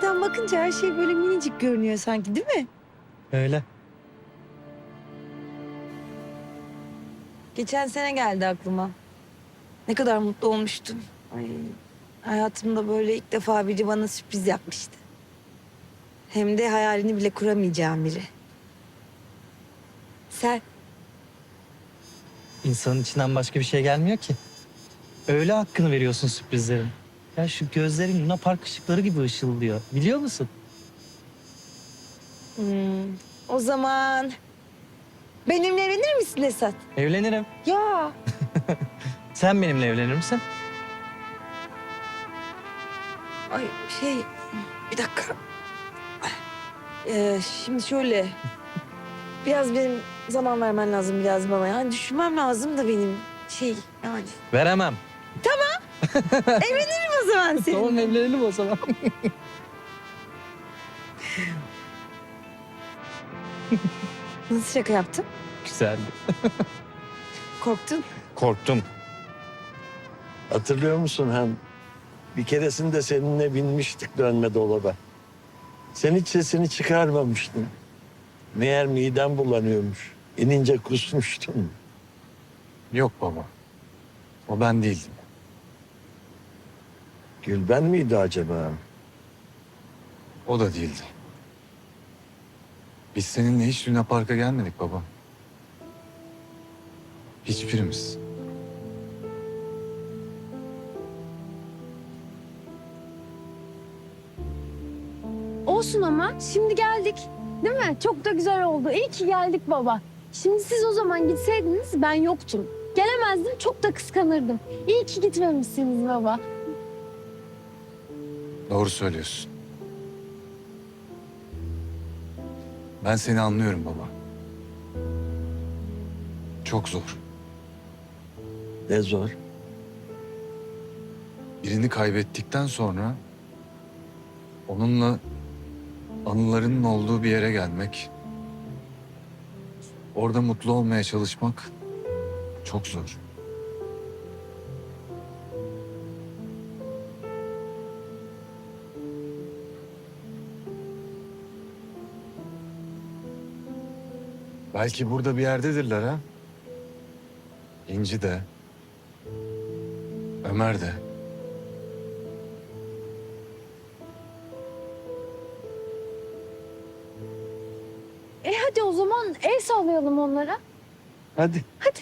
Yukarıdan bakınca her şey böyle minicik görünüyor sanki değil mi? Öyle. Geçen sene geldi aklıma. Ne kadar mutlu olmuştum. Ay, hayatımda böyle ilk defa biri bana sürpriz yapmıştı. Hem de hayalini bile kuramayacağım biri. Sen İnsanın içinden başka bir şey gelmiyor ki. Öyle hakkını veriyorsun sürprizlerin. Ya şu gözlerin Luna Park ışıkları gibi ışıldıyor. Biliyor musun? hmm, o zaman benimle evlenir misin Esat? Evlenirim. Ya Sen benimle evlenir misin? ay şey bir dakika. Ee, şimdi şöyle biraz benim zaman vermen lazım biraz bana. Yani düşünmem lazım da benim şey yani. Veremem. Evlenirim o zaman seninle. Tamam evlenelim o zaman. Nasıl şaka yaptın? Güzeldi. Korktun. Korktum. Hatırlıyor musun hem? Bir keresinde seninle binmiştik dönme dolaba. Sen hiç sesini çıkarmamıştın. Meğer midem bulanıyormuş. İnince kusmuştun. Yok baba. O ben değildim. Gülben miydi acaba? O da değildi. Biz seninle hiç Luna Park'a gelmedik baba. Hiçbirimiz. Olsun ama şimdi geldik. Değil mi? Çok da güzel oldu. İyi ki geldik baba. Şimdi siz o zaman gitseydiniz ben yoktum. Gelemezdim çok da kıskanırdım. İyi ki gitmemişsiniz baba. Doğru söylüyorsun. Ben seni anlıyorum baba. Çok zor. Ne zor. Birini kaybettikten sonra onunla anılarının olduğu bir yere gelmek, orada mutlu olmaya çalışmak çok zor. Belki burada bir yerdedirler ha. İnci de, Ömer de. E hadi o zaman el sallayalım onlara. Hadi. Hadi.